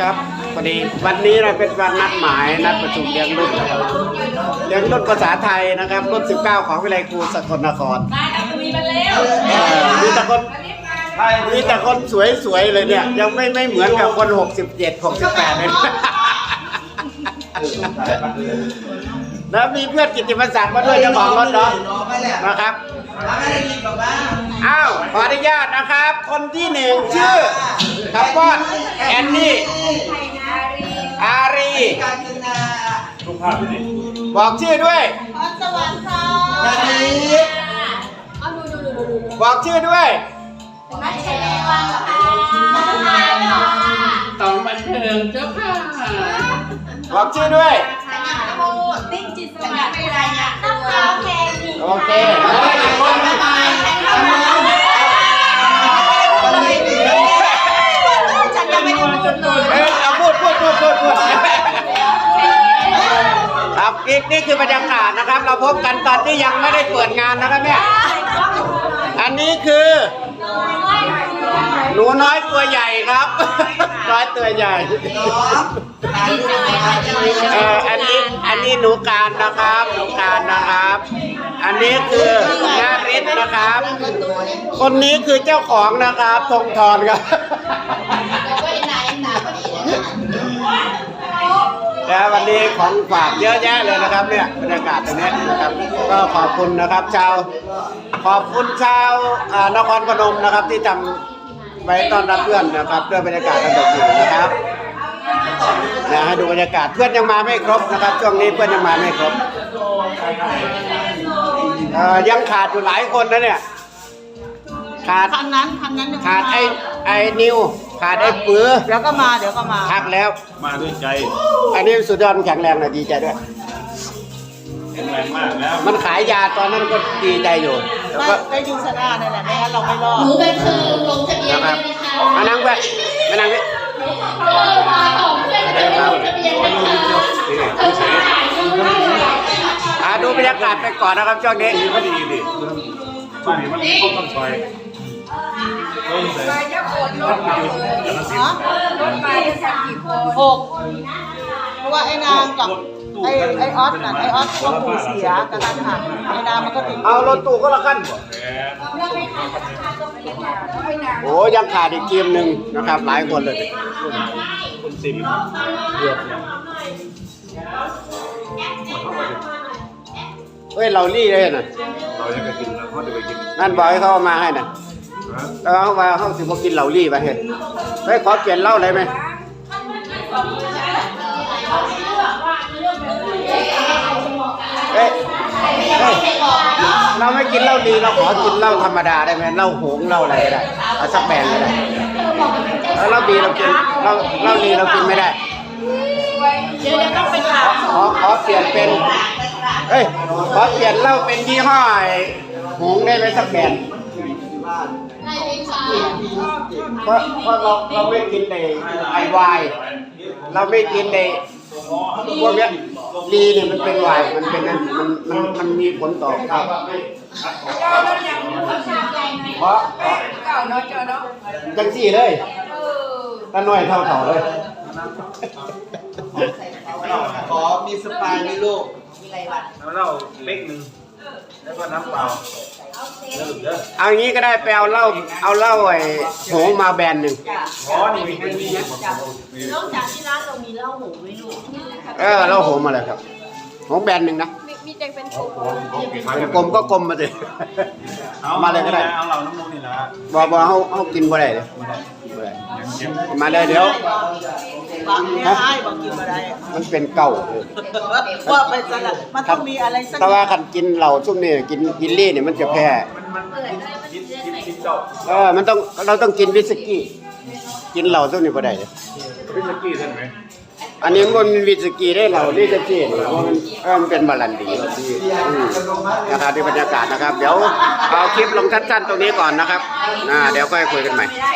ครับพอดีวันนี้เราเป็นวันนัดหมายนัดประชุมเลี้ยงรุ่นนะครับเลี้ยงรุ่นภาษาไทยนะครับรุ่น 19 ของวิไลครูสกลนครเอาคุยมาเร็วเออมีแต่คนมีแต่คนสวยๆเลยเนี่ย ยังไม่ไม่เหมือนกับคน 67 68 เลยแล้วมีเพื่อนกิตติมศักดิ์มาด้วยเจ้าของรถเนาะนะครับ อ้าวขออนุญาตนะครับ คนที่หนึ่งชื่อ คำว่าแอนนี่ อารีบอกชื่อด้วย พรสวรรค์ค่ะเอาดูดูดูดูดูบอกชื่อด้วย นัชเดวังค่ะค่ะต่องบันเทิงเจ้าค่ะบอกชื่อด้วย สัญญาโมติ้งจิตสวัสดิ์ไม่ไรเนี่ยน้ำตาแพงดีโอเคเฮ้ยอีกค พบกันตอนที่ยังไม่ได้เปิดงานนะครับเนี่ย อันนี้คือ หนูน้อยตัวใหญ่ครับ น้อยตัวใหญ่เอออันนี้อันนี้หนูการนะครับ หนูการนะครับ อันนี้คือนาริศนะครับ คนนี้คือเจ้าของนะครับธงทอนครับ แล้ววันนี้ของฝากเยอะแยะเลยนะครับเนี่ยบรรยากาศตรงนี้นะครับ ก็ขอบคุณนะครับชาวขอบคุณชาวอ่านครพนมนะครับที่ทำไว้ต้อนรับเพื่อนนะครับด้วยบรรยากาศอันอบอุ่นนะครับนะให้ดูบรรยากาศเพื่อนยังมาไม่ครบนะครับช่วงนี้เพื่อนยังมาไม่ครบเอ่อยังขาดอยู่หลายคนนะเนี่ยขาดคันนั้นคันนั้นยังม่ขาดไอ้มไอ้นิว ขาดไอ้ปือเดี๋ยวก็มาเดี๋ยวก็มาพักแล้ว มาด้วยใจอันนี้สุดยอดแข็งแรงนะดีใจด้วย แข็งแรงมากแล้ว มันขายยาตอนนั้นก็ดีใจอยู่แล้วได้ก็ได้ยูซาน่าเนี่ยแหละไม่งั้นเราไม่รอดหนูเป็นคือลงทะเบียนนะคด้รัวบยนะคะมานั่งด้วยมานั่งด้วยเออมาของเพื่อนจะลงทะเบียนนะคะอ่าดูบรรยากาศไปก่อนนะครับช่วงนี้ดีก็ดีดิช่วงนี้มันครบต้องซอย ต้นแต่ต้องไปอยู่แต่ละสิบฮะหกเพราะว่าไอ้นางกับไอ้ไอ้ออสน่ะไอ้ออสก็ปูเสียกันทันหันไอ้นางมันก็ถึงเอารถตู้ก็ละกันโอ้ยังขาดอีกทีมหนึ่งนะครับ หลายคนเลยคุณสิบเกือบเนี่ยเฮ้ยเราลี่เลยน่ะเราจะไปกินแล้วเขาจะไปกินนั่นบอกให้เขาเอามาให้น่ะ แล้วเขาว่าเขาสิบกินเหล่าลี่ไปเห็นเฮ้ขอเปลี่ยนเหล้าเลยไหมเฮ้ยเฮ้ยเราไม่กินเหล้าดีเราขอกินเหล้าธรรมดาได้ไหมเหล้าโหงเหล้าอะไรก็ได้เอาสักแบนก็ได้แล้วเหล้าดีเรากินเหล้าเหล้าดีเรากินไม่ได้เดี๋ยวต้องไปถามขอขอเปลี่ยนเป็นเอ้ยขอเปลี่ยนเหล้าเป็นยี่ห้อหงได้ไหมสักแบ รนด์เพราะเพราะเราเราไม่กินในไอวายเราไม่กินในพวกเนี้ยดีเนี่ยมันเป็นไวน์มันเป็นนั่นมันมันมันมีผลต่อครับเพราะเพราะเก่าเนาะเจอเนาะจังสี่เลยตาหน่อยเท่าเท่าเลยขอมีสปายไหมลูกแล้วเราเป๊กหนึ่ง แล้วก็น้ำเปล่าแล้วหลุดเด้อเอาอย่างนี้ก็ได้ไปเอาเหล้าเอาเหล้าไอ้หงมาแบรนด์หนึ่งอ๋อนี่มีแค่นี้นอกจากที่ร้านเรามีเหล้าหูไหมลูกเออเหล้าหงมาเลยครับหงแบรนด์หนึ่งนะมีแจงเป็นโชว์เป็นกลมก็กลมมาสิมาเลยก็ได้เอาเราน้ำมูกนี่ละบอบอเขาเขากินบ่ได้เลยบ่ได้ยังเก็บมาเลยเดี๋ยว บักไม่ได้บอกกินมาได้มันเป็นเก่าเออว่าไปสลัดมันต้องมีอะไรสักแต่ว่าคันกินเหล้าชุ่มนี่กินกินลี่เนี่ยมันจะแพ้มันมันกินกินกินเจ้าเออมันต้องเราต้องกินวิสกี้ กินเหล้าชุ่มนี่บ่ได้เลยวิสกี้ใช่ไหมอันนี้มันเป็นวิสกี้ได้เหล้าวิสกี้นี่เพราะมันเออมันเป็นบาลันดีอืมนะครับที่บรรยากาศนะครับ เดี๋ยวเอาคลิปลงสั้นๆตรงนี้ก่อนนะครับอ่าเดี๋ยวค่อยคุยกันใหม่ไม่ได้